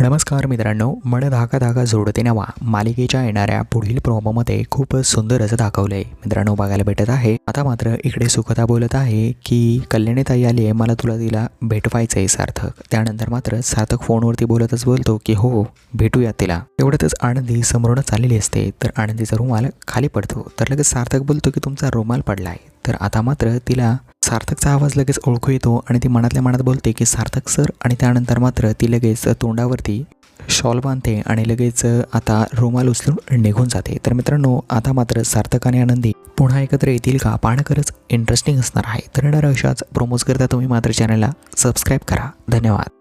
नमस्कार मित्रांनो मन धागा धागा जोडते नवा. मालिकेच्या येणाऱ्या पुढील प्रोमोमध्ये खूप सुंदर असं दाखवलंय. मित्रांनो बघायला भेटत आहे. आता मात्र इकडे सुखता बोलत आहे की कल्याणी ताई आली आहे मला तुला तिला भेटवायचं आहे सार्थक. त्यानंतर मात्र सार्थक फोनवरती बोलतच बोलतो की हो, हो भेटूया तिला. एवढ्यातच आनंदी समोरच आलेली असते. तर आनंदीचा रुमाल खाली पडतो. तर लगेच सार्थक बोलतो की तुमचा रुमाल पडलाय. तर आता मात्र तिला सार्थकचा आवाज लगेच ओळखू येतो आणि ती मनातल्या मनात बोलते की सार्थक सर. आणि त्यानंतर मात्र ती लगेच तोंडावरती शॉल बांधते आणि लगेच आता रुमाल उचलून निघून जाते. तर मित्रांनो आता मात्र सार्थक आणि आनंदी पुन्हा एकत्र येतील का? पाहणं खरंच इंटरेस्टिंग असणार आहे. तर येणाऱ्या अशाच प्रोमोज करता तुम्ही मात्र चॅनलला सबस्क्राईब करा. धन्यवाद.